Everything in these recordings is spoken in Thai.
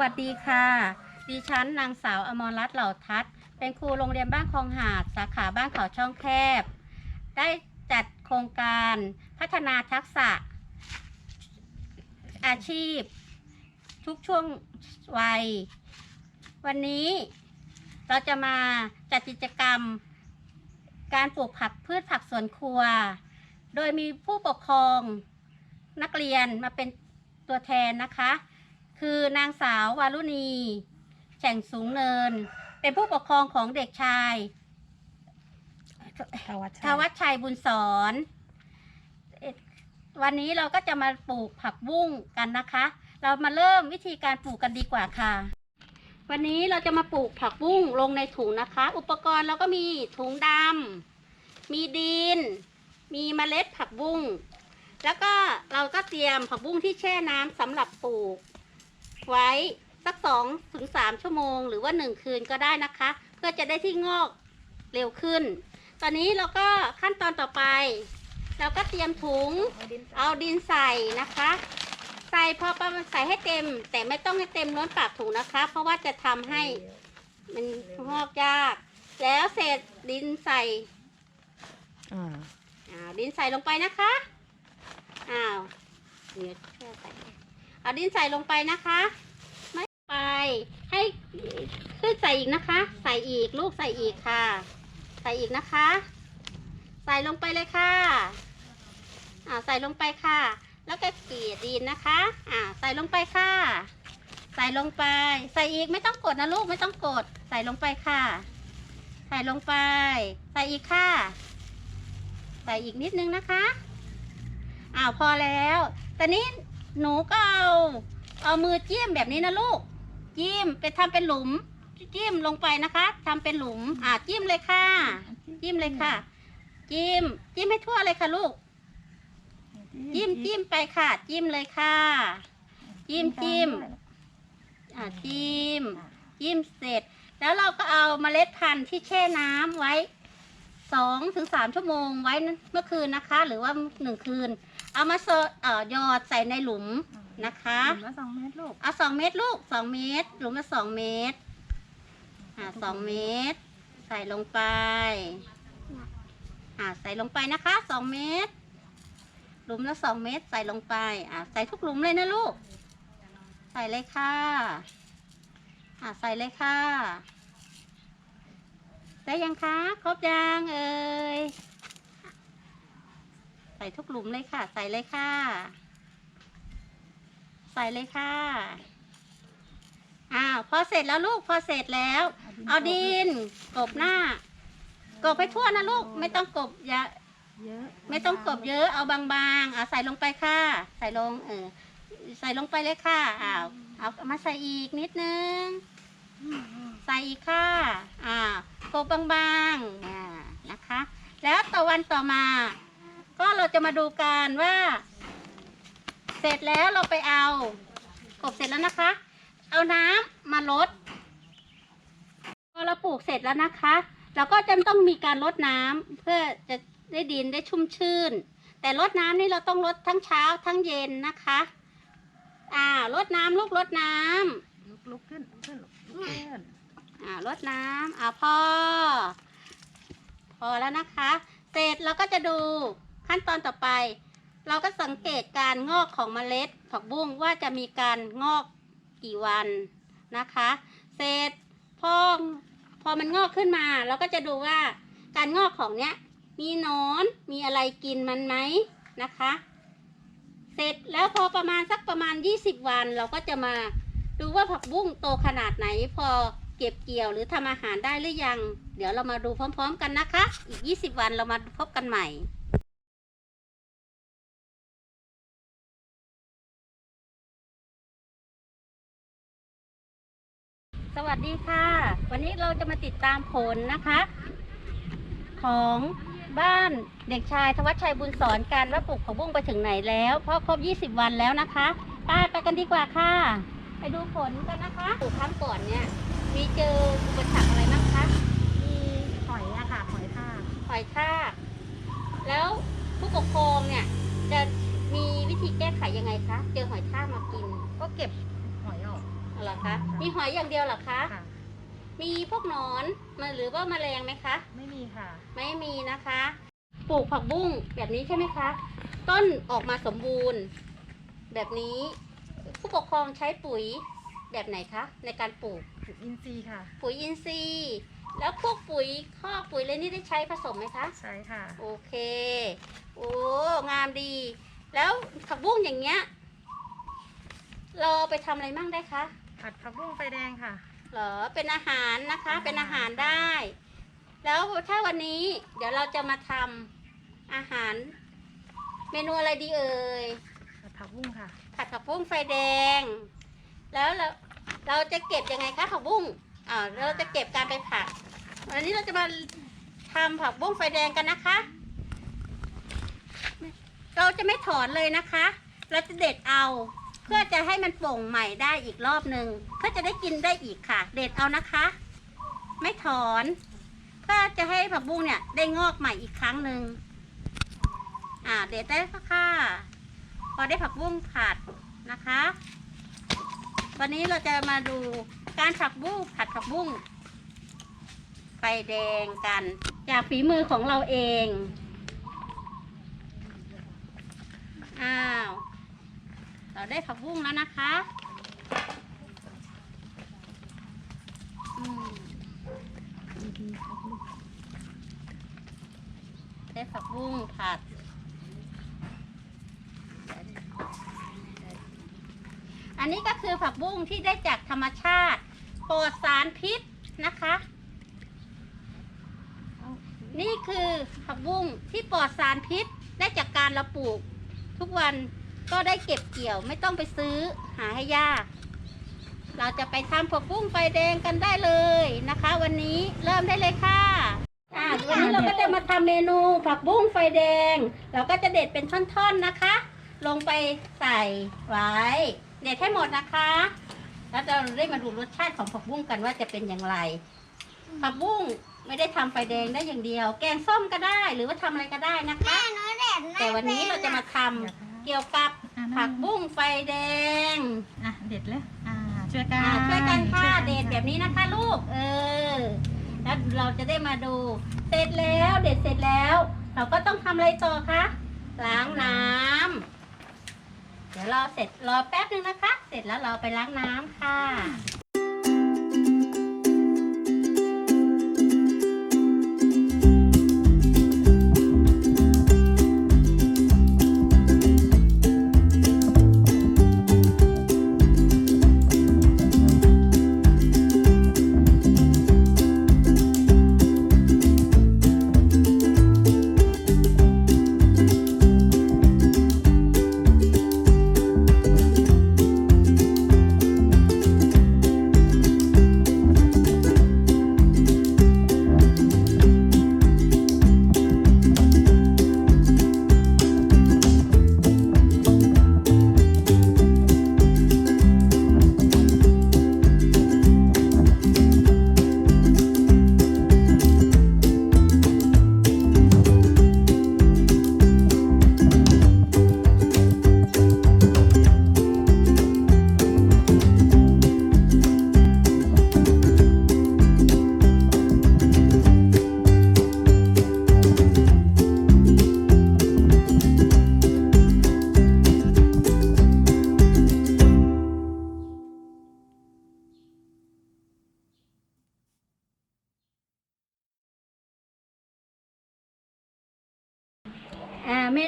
วัสดีค่ะ ดิฉันนางสาวอมรรัตน์เหล่าทัศน์เป็นครูโรงเรียนบ้านคลองหาด สาขาบ้านเขาช่องแคบ ได้จัดโครงการพัฒนาทักษะ อาชีพ ทุกช่วงวัย วันนี้เราจะมาจัดกิจกรรม การปลูกผักพืชผักสวนครัว โดยมีผู้ปกครองนักเรียนมาเป็นตัวแทนนะคะ คือนางสาววารุณี แฉ่งสูงเนิน เป็นผู้ปกครองของเด็กชายทวัชทวัชชัยบุญสอนเอ่อวันนี้เราก็จะมาปลูกผักบุ้งกันนะคะ เรามาเริ่มวิธีการปลูกกันดีกว่าค่ะ วันนี้เราจะมาปลูกผักบุ้งลงในถุงนะคะ อุปกรณ์เราก็มีถุงดำมีดิน มีเมล็ดผักบุ้งแล้วก็เราก็เตรียมผักบุ้งที่แช่น้ำสำหรับปลูก ไว้สักสองถึงสามชั่วโมง หรือว่าหนึ่งคืนก็ได้นะคะ เพื่อจะได้ที่งอกเร็วขึ้น ตอนนี้เราก็ขั้นตอนต่อไป เราก็เตรียมถุงเอาดินใส่นะคะ ใส่พอประมาณใส่ให้เต็ม แต่ไม่ต้องให้เต็มล้นปากถุงนะคะ เพราะว่าจะทำให้มันงอกยาก แล้วเศษดินใส่อ่าอ้าวดินใส่ลงไปนะคะอ้าวเดี๋ยวแค่ใส่ เอาดินใส่ลงไปนะคะ ไม่ไปให้ขึ้นใส่อีกนะคะ ใส่อีกลูกใส่อีกค่ะ ใส่อีกนะคะ ใส่ลงไปเลยค่ะอ่าใส่ลงไปค่ะ แล้วก็เกลี่ยดินนะคะอ่าใส่ลงไปค่ะ ใส่ลงไป ใส่อีกไม่ต้องกดนะลูกไม่ต้องกด ใส่ลงไปค่ะ ใส่ลงไป ใส่อีกค่ะ ใส่อีกนิดนึงนะคะอ้าวพอแล้ว ตอนนี้ หนูก็เอาเอามือจิ้มแบบนี้นะลูก จิ้มไปทำเป็นหลุม จิ้มลงไปนะคะทำเป็นหลุม อ่าจิ้มเลยค่ะ จิ้มเลยค่ะ จิ้ม จิ้มให้ทั่วเลยค่ะลูก จิ้มจิ้มไปค่ะ จิ้มเลยค่ะ จิ้มจิ้มอ่าจิ้ม จิ้มเสร็จ แล้วเราก็เอาเมล็ดพันธุ์ที่แช่น้ำไว้สองถึงสามชั่วโมงไว้เมื่อคืนนะคะ หรือว่าหนึ่งคืน เอามาเซเอ่อหยอดใส่ในหลุมนะคะหลุมละสองเมตรลูกเอาสองเม็ดลูกสองเม็ดหลุมละสองเม็ดอ่าสองเม็ดใส่ลงไปอ่าใส่ลงไปนะคะสองเม็ดหลุมละสองเม็ดใส่ลงไปอ่าใส่ทุกหลุมเลยนะลูก ใส่เลยค่ะอ่าใส่เลยค่ะได้ยังคะ ครบยังเอ่ย ใส่ทุกหลุมเลยค่ะ ใส่เลยค่ะ ใส่เลยค่ะอ้าวพอเสร็จแล้วลูกพอเสร็จแล้ว เอาดินกบหน้ากบให้ทั่วนะลูกไม่ต้องกบเยอะเยอะไม่ต้องกบเยอะเอาบางๆเอาใส่ลงไปค่ะ ใส่ลงเออใส่ลงไปเลยค่ะอ้าวเอามาใส่อีกนิดนึง ใส่อีกค่ะอ่ากบบางๆอ่านะคะ แล้วต่อวันต่อมา ก็เราจะมาดูกันว่า เสร็จแล้วเราไปเอากบเสร็จแล้วนะคะ เอาน้ำมาลดพอเราปลูกเสร็จแล้วนะคะ เราก็จะต้องมีการลดน้ำเพื่อจะได้ดินได้ชุ่มชื่น แต่ลดน้ำนี่เราต้องลดทั้งเช้าทั้งเย็นนะคะ อ่าลดน้ำลูกลดน้ำลุกลุกขึ้นลุกขึ้นลุกขึ้นอ่ารดน้ำอ่าพอพอแล้วนะคะ เสร็จเราก็จะดู ขั้นตอนต่อไป เราก็สังเกตการงอกของเมล็ดผักบุ้งว่าจะมีการงอกกี่วันนะคะ เสร็จพอพอมันงอกขึ้นมา เราก็จะดูว่าการงอกของเนี้ยมีนอนมีอะไรกินมันไหมนะคะ เสร็จแล้วพอประมาณสักประมาณ 20 วัน เราก็จะมาดูว่าผักบุ้งโตขนาดไหนพอเก็บเกี่ยวหรือทำอาหารได้หรือยัง เดี๋ยวเรามาดูพร้อม ๆ กันนะคะ อีก 20 วันเรามาพบกันใหม่ สวัสดีค่ะ วันนี้เราจะมาติดตามผลนะคะ ของบ้านเด็กชายธวัชชัยบุญสอนกันว่าปลูกผักบุ้งไปถึงไหนแล้ว เพราะครบ 20 วันแล้วนะคะไปไปกันดีกว่าค่ะ ไปดูผลกันนะคะปลูกครั้งก่อนเนี่ย มีเจออุปสรรคอะไรบ้างคะมีหอยอะค่ะหอยทากหอยทากแล้วผู้ปกครองเนี่ยจะมีวิธีแก้ไขยังไงคะเจอหอยทากมากิน ก็เก็บหอยออก เหรอคะอยอย่างเดียวเหรอคะ ค่ะ มีพวกหนอนมาหรือว่าแมลงไหมคะ ไม่มีค่ะ ไม่มีนะคะ ปลูกผักบุ้งแบบนี้ใช่ไหมคะ ต้นออกมาสมบูรณ์ แบบนี้ ผู้ปกครองใช้ปุ๋ยแบบไหนคะ ในการปลูก อินทรีย์ค่ะ ปุ๋ยอินทรีย์ แล้วพวกปุ๋ยคอกปุ๋ยอะไรนี่ได้ใช้ผสมไหมคะ ใช่ค่ะ โอเค โอ้ งามดี แล้วผักบุ้งอย่างเงี้ย เราเอาไปทำอะไรมั่งได้คะ ผัดผักบุ้งไฟแดงค่ะ เหรอเป็นอาหารนะคะอาหารเป็นอาหารได้ แล้วถ้าวันนี้เดี๋ยวเราจะมาทำอาหาร เมนูอะไรดีเอ่ยผัดผักบุ้งค่ะ ผัดผักบุ้งไฟแดง แล้วเราเราจะเก็บยังไงคะผักบุ้งอ่าเราจะเก็บการไปผัดวันนี้เราจะมาทำผักบุ้งไฟแดงกันนะคะ เราจะไม่ถอนเลยนะคะ เราจะเด็ดเอา เพื่อจะให้มันโป่งใหม่ได้อีกรอบหนึ่งเพื่อจะได้กินได้อีกค่ะ เด็ดเอานะคะ ไม่ถอน เพื่อจะให้ผักบุ้งเนี่ยได้งอกใหม่อีกครั้งหนึ่งอ่าเด็ดได้ค่ะ พอได้ผักบุ้งผัดนะคะ วันนี้เราจะมาดูการผักบุ้งผัดผักบุ้งไฟแดงกัน จากฝีมือของเราเอง อ้าว เราได้ผักบุ้งแล้วนะคะอืมได้ผักบุ้งผัด อันนี้ก็คือผักบุ้งที่ได้จากธรรมชาติปลอดสารพิษนะคะ นี่คือผักบุ้งที่ปลอดสารพิษได้จากการเราปลูกทุกวัน ก็ได้เก็บเกี่ยวไม่ต้องไปซื้อหาให้ยาก เราจะไปทำผักบุ้งไฟแดงกันได้เลยนะคะ วันนี้เริ่มได้เลยค่ะอ่าวันนี้เราก็จะมาทำเมนูผักบุ้งไฟแดง เราก็จะเด็ดเป็นท่อนๆนะคะ ลงไปใส่ไว้เด็ดให้หมดนะคะ แล้วเราได้มาดูรสชาติของผักบุ้งกันว่าจะเป็นอย่างไร ผักบุ้งไม่ได้ทำไฟแดงได้อย่างเดียว แกงส้มก็ได้ หรือว่าทำอะไรก็ได้นะคะ แต่วันนี้เราจะมาทำ เกี่ยวกับอะผักบุ้งไฟแดงอะเด็ดเลยอ่าช่วยกันอ่าช่วยกันค่ะช่วยเด็ดแบบนี้นะคะลูก เออ แล้วเราจะได้มาดู เสร็จแล้วเด็ดเสร็จแล้ว เราก็ต้องทำอะไรต่อคะ ล้างน้ำเดี๋ยวรอเสร็จรอแป๊บนึงนะคะ เสร็จแล้วเราไปล้างน้ำค่ะ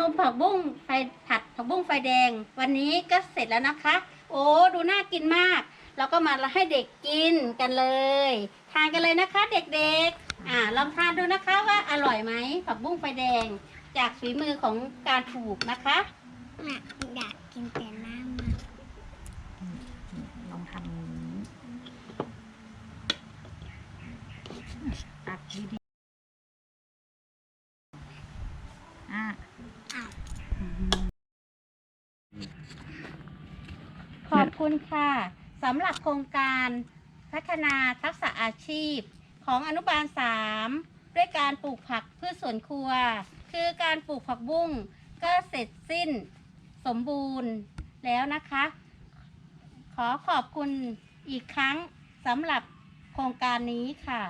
อ่าเมผักบุ้งไฟผัดผักบุ้งไฟแดง วันนี้ก็เสร็จแล้วนะคะ โอ้ดูน่ากินมาก เราก็มาให้เด็กกินกันเลย ทานกันเลยนะคะ เด็กๆอ่าลองทานดูนะคะว่าอร่อยไหมผักบุ้งไฟแดง จากฝีมือของการปลูกนะคะอยากกินแต่น้ำมันลองทำอย่างนี้ตักดีๆอะ อ้าว อืม ขอบ คุณค่ะสำหรับโครงการพัฒนาทักษะอาชีพ ของอนุบาล 3 ด้วยการปลูกผักพืชสวนครัว คือการปลูกผักบุ้งก็เสร็จสิ้นสมบูรณ์แล้วนะคะ ขอขอบคุณอีกครั้งสำหรับโครงการนี้ค่ะ